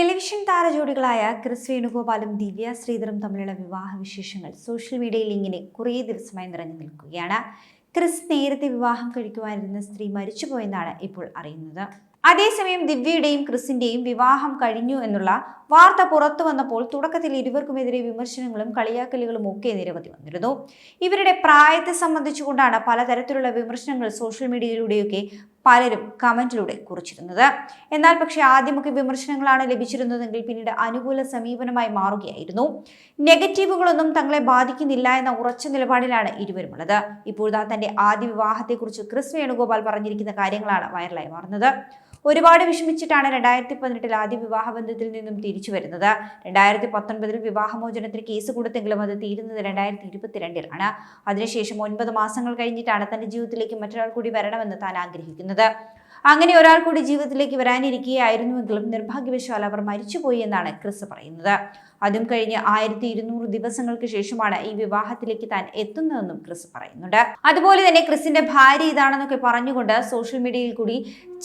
Television താരജോഡികളായ Chris വേണുഗോപാലും ദിവ്യ ശ്രീധറും തമ്മിലുള്ള വിവാഹ വിശേഷങ്ങൾ സോഷ്യൽ മീഡിയയിൽ ഇങ്ങനെ കുറേ ദിവസമായി നിറഞ്ഞു നിൽക്കുകയാണ്. ക്രിസ് നേരത്തെ വിവാഹം കഴിക്കുവാനിരുന്ന സ്ത്രീ മരിച്ചുപോയെന്നാണ് ഇപ്പോൾ അറിയുന്നത്. അതേസമയം ദിവ്യയുടെയും ക്രിസിന്റെയും വിവാഹം കഴിഞ്ഞു എന്നുള്ള വാർത്ത പുറത്തു വന്നപ്പോൾ തുടക്കത്തിൽ ഇരുവർക്കുമെതിരെ വിമർശനങ്ങളും കളിയാക്കലുകളും ഒക്കെ നിരവധി വന്നിരുന്നു. ഇവരുടെ പ്രായത്തെ സംബന്ധിച്ചുകൊണ്ടാണ് പലതരത്തിലുള്ള വിമർശനങ്ങൾ സോഷ്യൽ മീഡിയയിലൂടെയൊക്കെ പലരും കമന്റിലൂടെ കുറിച്ചിരുന്നത്. എന്നാൽ പക്ഷേ ആദ്യമൊക്കെ വിമർശനങ്ങളാണ് ലഭിച്ചിരുന്നതെങ്കിൽ പിന്നീട് അനുകൂല സമീപനമായി മാറുകയായിരുന്നു. നെഗറ്റീവുകളൊന്നും തങ്ങളെ ബാധിക്കുന്നില്ല എന്ന ഉറച്ച നിലപാടിലാണ് ഇരുവരുമുള്ളത്. ഇപ്പോഴാ തന്റെ ആദ്യ വിവാഹത്തെക്കുറിച്ച് ക്രിസ് വേണുഗോപാൽ പറഞ്ഞിരിക്കുന്ന കാര്യങ്ങളാണ് വൈറലായി മാറുന്നത്. ഒരുപാട് വിഷമിച്ചിട്ടാണ് രണ്ടായിരത്തി പതിനെട്ടിൽ ആദ്യ വിവാഹബന്ധത്തിൽ നിന്നും തിരിച്ചു വരുന്നത്. രണ്ടായിരത്തി പത്തൊൻപതിൽ വിവാഹമോചനത്തിന് കേസ് കൊടുത്തെങ്കിലും അത് തീരുന്നത് രണ്ടായിരത്തി ഇരുപത്തിരണ്ടിലാണ് അതിനുശേഷം ഒൻപത് മാസങ്ങൾ കഴിഞ്ഞിട്ടാണ് തന്റെ ജീവിതത്തിലേക്ക് മറ്റൊരാൾ കൂടി വരണമെന്ന് താൻ ആഗ്രഹിക്കുന്നത്. അങ്ങനെ ഒരാൾ കൂടി ജീവിതത്തിലേക്ക് വരാനിരിക്കുകയായിരുന്നുവെങ്കിലും നിർഭാഗ്യവശാൽ അവർ മരിച്ചുപോയി എന്നാണ് ക്രിസ് പറയുന്നത്. അതും കഴിഞ്ഞ് ആയിരത്തി ഇരുന്നൂറ് ദിവസങ്ങൾക്ക് ശേഷമാണ് ഈ വിവാഹത്തിലേക്ക് താൻ എത്തുന്നതെന്നും ക്രിസ് പറയുന്നുണ്ട്. അതുപോലെ തന്നെ ക്രിസിന്റെ ഭാര്യ ഇതാണെന്നൊക്കെ പറഞ്ഞുകൊണ്ട് സോഷ്യൽ മീഡിയയിൽ കൂടി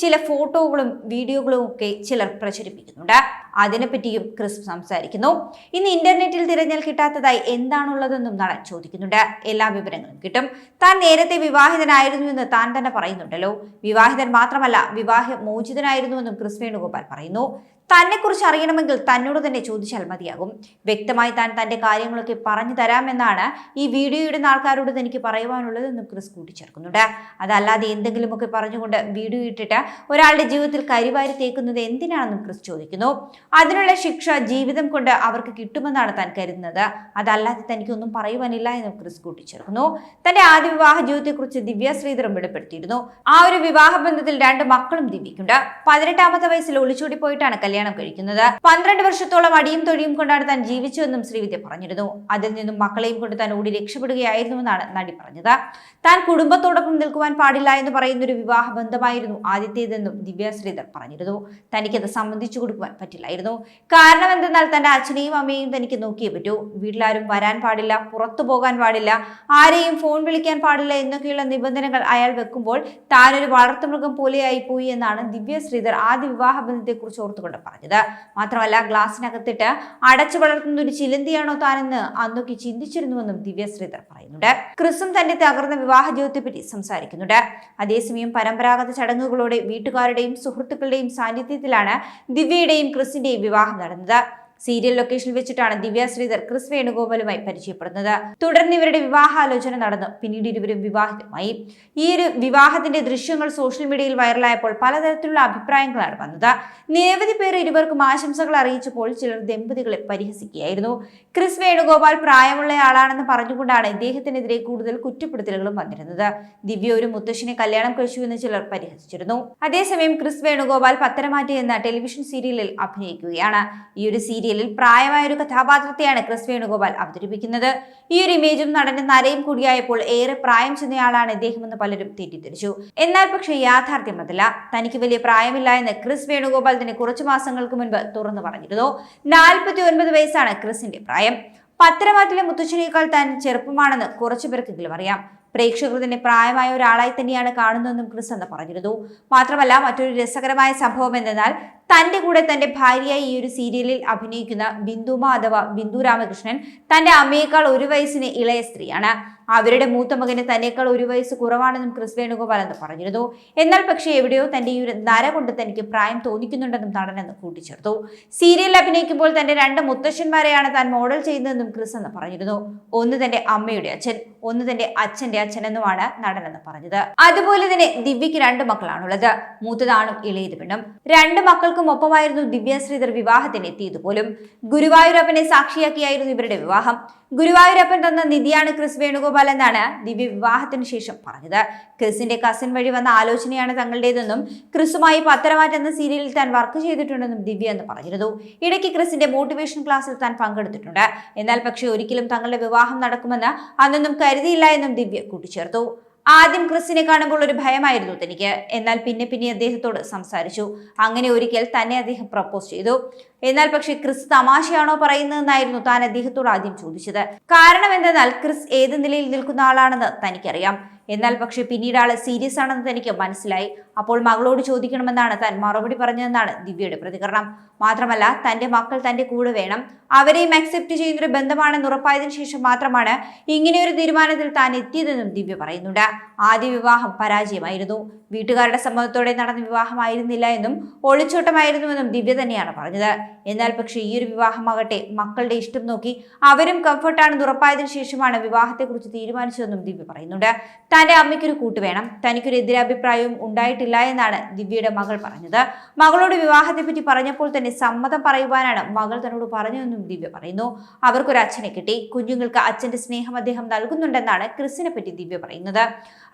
ചില ഫോട്ടോകളും വീഡിയോകളും ഒക്കെ ചിലർ പ്രചരിപ്പിക്കുന്നുണ്ട്. അതിനെപ്പറ്റിയും ക്രിസ് സംസാരിക്കുന്നു. ഇന്ന് ഇന്റർനെറ്റിൽ തിരഞ്ഞാൽ കിട്ടാത്തതായി എന്താണുള്ളതെന്നും നടൻ ചോദിക്കുന്നുണ്ട്. എല്ലാ വിവരങ്ങളും കിട്ടും. താൻ നേരത്തെ വിവാഹിതനായിരുന്നുവെന്ന് താൻ തന്നെ പറയുന്നുണ്ടല്ലോ. വിവാഹിതൻ മാത്രമല്ല വിവാഹ മോചിതനായിരുന്നുവെന്നും ക്രിസ് വേണുഗോപാൽ പറയുന്നു. തന്നെക്കുറിച്ച് അറിയണമെങ്കിൽ തന്നോട് തന്നെ ചോദിച്ചാൽ മതിയാകും. വ്യക്തമായി താൻ തന്റെ കാര്യങ്ങളൊക്കെ പറഞ്ഞു തരാമെന്നാണ് ഈ വീഡിയോയുടെ ആൾക്കാരോട് തനിക്ക് പറയുവാനുള്ളതെന്നും ക്രിസ് കൂട്ടിച്ചേർക്കുന്നുണ്ട്. അതല്ലാതെ എന്തെങ്കിലുമൊക്കെ പറഞ്ഞുകൊണ്ട് വീഡിയോ ഇട്ടിട്ട് ഒരാളുടെ ജീവിതത്തിൽ കരിവാരി തേക്കുന്നത് എന്തിനാണെന്നും ക്രിസ് ചോദിക്കുന്നു. അതിനുള്ള ശിക്ഷ ജീവിതം കൊണ്ട് അവർക്ക് കിട്ടുമെന്നാണ് താൻ കരുതുന്നത്. അതല്ലാതെ തനിക്കൊന്നും പറയുവാനില്ല എന്നും ക്രിസ് കൂട്ടിച്ചേർക്കുന്നു. തന്റെ ആദ്യ വിവാഹ ജീവിതത്തെക്കുറിച്ച് ദിവ്യ ശ്രീധരം വെളിപ്പെടുത്തിയിരുന്നു. ആ ഒരു വിവാഹ ബന്ധത്തിൽ രണ്ട് മക്കളും ദിവ്യക്കുണ്ട് പതിനെട്ടാമത്തെ വയസ്സിൽ ഒളിച്ചോടി പോയിട്ടാണ് കഴിക്കുന്നത്. പന്ത്രണ്ട് വർഷത്തോളം അടിയും തൊഴിയും കൊണ്ടാണ് താൻ ജീവിച്ചുവെന്നും ശ്രീവിദ്യ പറഞ്ഞിരുന്നു. അതിൽ നിന്നും മക്കളെയും കൊണ്ട് താൻ ഓടി രക്ഷപ്പെടുകയായിരുന്നുവെന്നാണ് നടി പറഞ്ഞത്. താൻ കുടുംബത്തോടൊപ്പം നിൽക്കുവാൻ പാടില്ല എന്ന് പറയുന്ന ഒരു വിവാഹ ബന്ധമായിരുന്നു ആദ്യത്തേതെന്നും ദിവ്യ ശ്രീധർ പറഞ്ഞിരുന്നു. തനിക്കത് സംബന്ധിച്ചു കൊടുക്കുവാൻ പറ്റില്ലായിരുന്നു. കാരണം എന്തെന്നാൽ തന്റെ അച്ഛനെയും അമ്മയെയും തനിക്ക് നോക്കിയേ പറ്റൂ. വീട്ടിലാരും വരാൻ പാടില്ല പുറത്തു പോകാൻ പാടില്ല ആരെയും ഫോൺ വിളിക്കാൻ പാടില്ല എന്നൊക്കെയുള്ള നിബന്ധനകൾ അയാൾ വെക്കുമ്പോൾ താനൊരു വളർത്തുമൃഗം പോലെയായി പോയി എന്നാണ് ദിവ്യ ശ്രീധർ ആദ്യ വിവാഹ ബന്ധത്തെക്കുറിച്ച് ഓർത്തുകൊണ്ട് പറഞ്ഞത്. മാത്രമല്ല ഗ്ലാസിനകത്തിട്ട് അടച്ചു വളർത്തുന്ന ഒരു ചിലന്തിയാണോ താനെന്ന് അന്നൊക്കെ ചിന്തിച്ചിരുന്നുവെന്നും ദിവ്യ ശ്രീധർ പറയുന്നുണ്ട്. ക്രിസും തന്റെ തകർന്ന വിവാഹ ജീവിതത്തെപ്പറ്റി സംസാരിക്കുന്നുണ്ട്. അതേസമയം പരമ്പരാഗത ചടങ്ങുകളോടെ വീട്ടുകാരുടെയും സുഹൃത്തുക്കളുടെയും സാന്നിധ്യത്തിലാണ് ദിവ്യയുടെയും ക്രിസിന്റെയും വിവാഹം നടന്നത്. സീരിയൽ ലൊക്കേഷനിൽ വെച്ചിട്ടാണ് ദിവ്യ ശ്രീധർ ക്രിസ് വേണുഗോപാലുമായി പരിചയപ്പെടുന്നത്. തുടർന്ന് ഇവരുടെ വിവാഹാലോചന നടന്നു. പിന്നീട് ഇരുവരും വിവാഹിതമായി. ഈ ഒരു വിവാഹത്തിന്റെ ദൃശ്യങ്ങൾ സോഷ്യൽ മീഡിയയിൽ വൈറലായപ്പോൾ പലതരത്തിലുള്ള അഭിപ്രായങ്ങളാണ് വന്നത്. നിരവധി പേർ ഇരുവർക്കും ആശംസകൾ അറിയിച്ചപ്പോൾ ചിലർ ദമ്പതികളെ പരിഹസിക്കുകയായിരുന്നു. ക്രിസ് വേണുഗോപാൽ പ്രായമുള്ളയാളാണെന്ന് പറഞ്ഞുകൊണ്ടാണ് ഇദ്ദേഹത്തിനെതിരെ കൂടുതൽ കുറ്റപ്പെടുത്തലുകളും വന്നിരുന്നത്. ദിവ്യ ഒരു മുത്തശ്ശിനെ കല്യാണം കഴിച്ചുവെന്ന് ചിലർ പരിഹസിച്ചിരുന്നു. അതേസമയം ക്രിസ് വേണുഗോപാൽ പത്തരമാറ്റി എന്ന ടെലിവിഷൻ സീരിയലിൽ അഭിനയിക്കുകയാണ്. ഈ ഒരു സീരിയലിൽ പ്രായമായ ഒരു കഥാപാത്രത്തെയാണ് ക്രിസ് വേണുഗോപാൽ അവതരിപ്പിക്കുന്നത്. ഈ ഒരു ഇമേജും നടന്റെ നരയും കൂടിയായപ്പോൾ ഏറെ പ്രായം ചെന്നയാളാണ് ഇദ്ദേഹമെന്ന് പലരും തെറ്റിദ്ധരിച്ചു. എന്നാൽ പക്ഷേ യാഥാർത്ഥ്യം അതല്ല. തനിക്ക് വലിയ പ്രായമില്ല എന്ന് ക്രിസ് വേണുഗോപാൽ തന്നെ കുറച്ചു മാസങ്ങൾക്ക് മുൻപ് തുറന്നു പറഞ്ഞിരുന്നു. നാൽപ്പത്തി ഒൻപത് വയസ്സാണ് ക്രിസിന്റെ പ്രായം. പത്തരമാറ്റിലെ മുത്തച്ഛനേക്കാൾ താൻ ചെറുപ്പമാണെന്ന് കുറച്ചു പേർക്കെങ്കിലും അറിയാം. പ്രേക്ഷകർ തന്നെ പ്രായമായ ഒരാളായി തന്നെയാണ് കാണുന്നതെന്നും ക്രിസ് എന്ന് പറഞ്ഞിരുന്നു. മാത്രമല്ല മറ്റൊരു രസകരമായ സംഭവം എന്തെന്നാൽ തന്റെ കൂടെ തന്റെ ഭാര്യയായി ഈ ഒരു സീരിയലിൽ അഭിനയിക്കുന്ന ബിന്ദുമ അഥവാ ബിന്ദു രാമകൃഷ്ണൻ തന്റെ അമ്മയേക്കാൾ ഒരു വയസ്സിന് ഇളയ സ്ത്രീയാണ്. അവരുടെ മൂത്ത മകന് തന്നേക്കാൾ ഒരു വയസ്സ് കുറവാണെന്നും ക്രിസ് വേണുഗോപാൽ എന്ന് പറഞ്ഞിരുന്നു. എന്നാൽ പക്ഷേ എവിടെയോ തന്റെ ഈ ഒരു നര കൊണ്ട് തനിക്ക് പ്രായം തോന്നിക്കുന്നുണ്ടെന്നും നടനെന്ന് കൂട്ടിച്ചേർത്തു. സീരിയലിൽ അഭിനയിക്കുമ്പോൾ തന്റെ രണ്ട് മുത്തശ്ശന്മാരെയാണ് താൻ മോഡൽ ചെയ്യുന്നതെന്നും ക്രിസ് എന്ന് പറഞ്ഞിരുന്നു. ഒന്ന് തന്റെ അമ്മയുടെ അച്ഛൻ ഒന്ന് തന്റെ അച്ഛന്റെ അച്ഛനെന്നുമാണ് നടനെന്ന് പറഞ്ഞത്. അതുപോലെ തന്നെ ദിവ്യയ്ക്ക് രണ്ട് മക്കളാണുള്ളത്. മൂത്തതാണും ഇളയത് പെണ്ണും രണ്ട് മക്കൾക്കും ഒപ്പമായിരുന്നു ദിവ്യ ശ്രീധർ വിവാഹത്തിന് എത്തിയത് പോലും. ഗുരുവായൂരപ്പനെ സാക്ഷിയാക്കിയായിരുന്നു ഇവരുടെ വിവാഹം. ഗുരുവായൂരപ്പൻ തന്ന നിധിയാണ് ക്രിസ് വേണുഗോപാൽ എന്നാണ് ദിവ്യ വിവാഹത്തിന് ശേഷം പറഞ്ഞത്. ക്രിസിന്റെ കസിൻ വഴി വന്ന ആലോചനയാണ് തങ്ങളുടേതെന്നും ക്രിസുമായി പത്തരമാറ്റ് എന്ന സീരിയലിൽ താൻ വർക്ക് ചെയ്തിട്ടുണ്ടെന്നും ദിവ്യ എന്ന് പറഞ്ഞിരുന്നു. ഇടയ്ക്ക് ക്രിസിന്റെ മോട്ടിവേഷൻ ക്ലാസ്സിൽ താൻ പങ്കെടുത്തിട്ടുണ്ട്. എന്നാൽ പക്ഷേ ഒരിക്കലും തങ്ങളുടെ വിവാഹം നടക്കുമെന്ന് അന്നൊന്നും കരുതിയില്ല എന്നും ദിവ്യ കൂട്ടിച്ചേർത്തു. ആദ്യം ക്രിസ്സിനെ കാണുമ്പോൾ ഒരു ഭയമായിരുന്നു തനിക്ക്. എന്നാൽ പിന്നെ പിന്നെ അദ്ദേഹത്തോട് സംസാരിച്ചു. അങ്ങനെ ഒരിക്കൽ തന്നെ അദ്ദേഹം പ്രപ്പോസ് ചെയ്തു. എന്നാൽ പക്ഷേ ക്രിസ് തമാശയാണോ പറയുന്നതെന്നായിരുന്നു താൻ അദ്ദേഹത്തോട് ആദ്യം ചോദിച്ചത്. കാരണം എന്തെന്നാൽ ക്രിസ് ഏത് നിലയിൽ നിൽക്കുന്ന ആളാണെന്ന് തനിക്കറിയാം. എന്നാൽ പക്ഷേ പിന്നീട് ആൾ സീരിയസ് ആണെന്ന് തനിക്ക് മനസ്സിലായി. അപ്പോൾ മകളോട് ചോദിക്കണമെന്നാണ് താൻ മറുപടി പറഞ്ഞതെന്നാണ് ദിവ്യയുടെ പ്രതികരണം. മാത്രമല്ല തന്റെ മക്കൾ തന്റെ കൂടെ വേണം. അവരെയും അക്സെപ്റ്റ് ചെയ്യുന്നൊരു ബന്ധമാണെന്ന് ഉറപ്പായതിനു ശേഷം മാത്രമാണ് ഇങ്ങനെയൊരു തീരുമാനത്തിൽ താൻ എത്തിയതെന്നും ദിവ്യ പറയുന്നുണ്ട്. ആദ്യ വിവാഹം പരാജയമായിരുന്നു. വീട്ടുകാരുടെ സമ്മതത്തോടെ നടന്ന വിവാഹമായിരുന്നില്ല എന്നും ഒളിച്ചോട്ടമായിരുന്നുവെന്നും ദിവ്യ തന്നെയാണ് പറഞ്ഞത്. എന്നാൽ പക്ഷേ ഈ ഒരു വിവാഹമാകട്ടെ മക്കളുടെ ഇഷ്ടം നോക്കി അവരും കംഫർട്ടാണെന്ന് ഉറപ്പായതിനു ശേഷമാണ് വിവാഹത്തെക്കുറിച്ച് തീരുമാനിച്ചതെന്നും ദിവ്യ പറയുന്നുണ്ട്. തന്റെ അമ്മയ്ക്കൊരു കൂട്ട് വേണം. തനിക്കൊരു എതിരഭിപ്രായവും ഉണ്ടായിട്ടില്ല എന്നാണ് ദിവ്യയുടെ മകൾ പറഞ്ഞത്. മകളോട് വിവാഹത്തെപ്പറ്റി പറഞ്ഞപ്പോൾ തന്നെ സമ്മതം പറയുവാനാണ് മകൾ തന്നോട് പറഞ്ഞതെന്നും ദിവ്യ പറയുന്നു. അവർക്കൊരു അച്ഛനെ കിട്ടി. കുഞ്ഞുങ്ങൾക്ക് അച്ഛന്റെ സ്നേഹം അദ്ദേഹം നൽകുന്നുണ്ടെന്നാണ് ക്രിസിനെ പറ്റി ദിവ്യ പറയുന്നത്.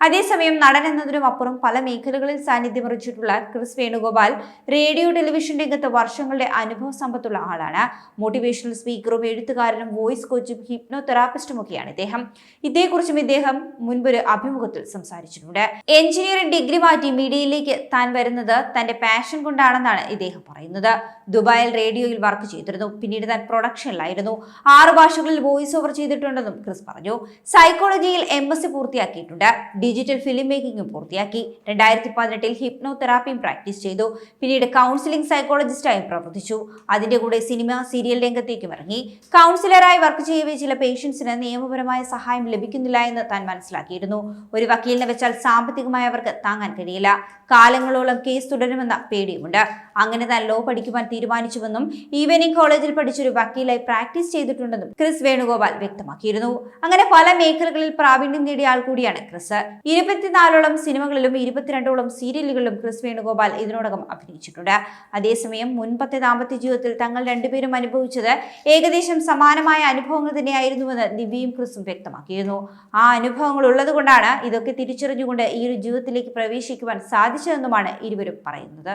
അതേസമയം നടൻ എന്നതിനും അപ്പുറം പല മേഖലകളിൽ സാന്നിധ്യം അറിയിച്ചിട്ടുള്ള ക്രിസ് വേണുഗോപാൽ റേഡിയോ ടെലിവിഷൻ രംഗത്ത് വർഷങ്ങളുടെ അനുഭവ സമ്പത്തുള്ള ആളാണ്. മോട്ടിവേഷണൽ സ്പീക്കറും എഴുത്തുകാരനും വോയിസ് കോച്ചും ഹിപ്നോ തെറാപ്പിസ്റ്റും ഒക്കെയാണ് ഇദ്ദേഹം. ഇതേക്കുറിച്ചും ഇദ്ദേഹം മുൻപൊരു അഭിമുഖത്തിൽ സംസാരിച്ചിട്ടുണ്ട്. എഞ്ചിനീയറിംഗ് ഡിഗ്രി മാറ്റി മീഡിയയിലേക്ക് താൻ വരുന്നത് തന്റെ പാഷൻ കൊണ്ടാണെന്നാണ് ഇദ്ദേഹം പറയുന്നത്. ദുബായിൽ റേഡിയോയിൽ വർക്ക് ചെയ്തിരുന്നു. പിന്നീട് താൻ പ്രൊഡക്ഷനിലായിരുന്നു ആറ് ഭാഷകളിൽ വോയിസ് ഓവർ ചെയ്തിട്ടുണ്ടെന്നും ക്രിസ് പറഞ്ഞു. സൈക്കോളജിയിൽ എം എസ് സി പൂർത്തിയാക്കിയിട്ടുണ്ട്. ഡിജിറ്റൽ ഫിലിം മേക്കിംഗും പൂർത്തിയാക്കി. രണ്ടായിരത്തി പതിനെട്ടിൽ ഹിപ്നോ തെറാപ്പിയും പ്രാക്ടീസ് ചെയ്തു. പിന്നീട് കൗൺസിലിംഗ് സൈക്കോളജിസ്റ്റായും പ്രവർത്തിച്ചു. അതിന്റെ കൂടെ സിനിമ സീരിയൽ രംഗത്തേക്കും ഇറങ്ങി. കൗൺസിലറായി വർക്ക് ചെയ്യവേ ചില പേഷ്യൻസിന് നിയമപരമായ സഹായം ലഭിക്കുന്നില്ല എന്ന് താൻ മനസ്സിലാക്കിയിരുന്നു. ഒരു വക്കീലിനെ വെച്ചാൽ സാമ്പത്തികമായി അവർക്ക് താങ്ങാൻ കഴിയില്ല. കാലങ്ങളോളം കേസ് തുടരുമെന്ന പേടിയുമുണ്ട്. അങ്ങനെ താൻ ലോ പഠിക്കുവാൻ തീരുമാനിച്ചുവെന്നും ഈവനിംഗ് കോളേജിൽ പഠിച്ചൊരു വക്കീലായി പ്രാക്ടീസ് ചെയ്തിട്ടുണ്ടെന്നും ക്രിസ് വേണുഗോപാൽ വ്യക്തമാക്കിയിരുന്നു. അങ്ങനെ പല മേഖലകളിൽ പ്രാവീണ്യം നേടിയ ആൾ കൂടിയാണ് ക്രിസ്. ഇരുപത്തിനാലോളം സിനിമകളിലും ഇരുപത്തിരണ്ടോളം സീരിയലുകളിലും ക്രിസ് വേണുഗോപാൽ ഇതിനോടകം അഭിനയിച്ചിട്ടുണ്ട്. അതേസമയം മുൻപത്തെ ദാമ്പത്യ ജീവിതത്തിൽ തങ്ങൾ രണ്ടുപേരും അനുഭവിച്ചത് ഏകദേശം സമാനമായ അനുഭവങ്ങൾ തന്നെയായിരുന്നുവെന്ന് ദിവ്യയും ക്രിസും വ്യക്തമാക്കിയിരുന്നു. ആ അനുഭവങ്ങൾ ഉള്ളതുകൊണ്ടാണ് ഇതൊക്കെ തിരിച്ചറിഞ്ഞുകൊണ്ട് ഈ ഒരു ജീവിതത്തിലേക്ക് പ്രവേശിക്കുവാൻ സാധിച്ചതെന്നുമാണ് ഇരുവരും പറയുന്നത്.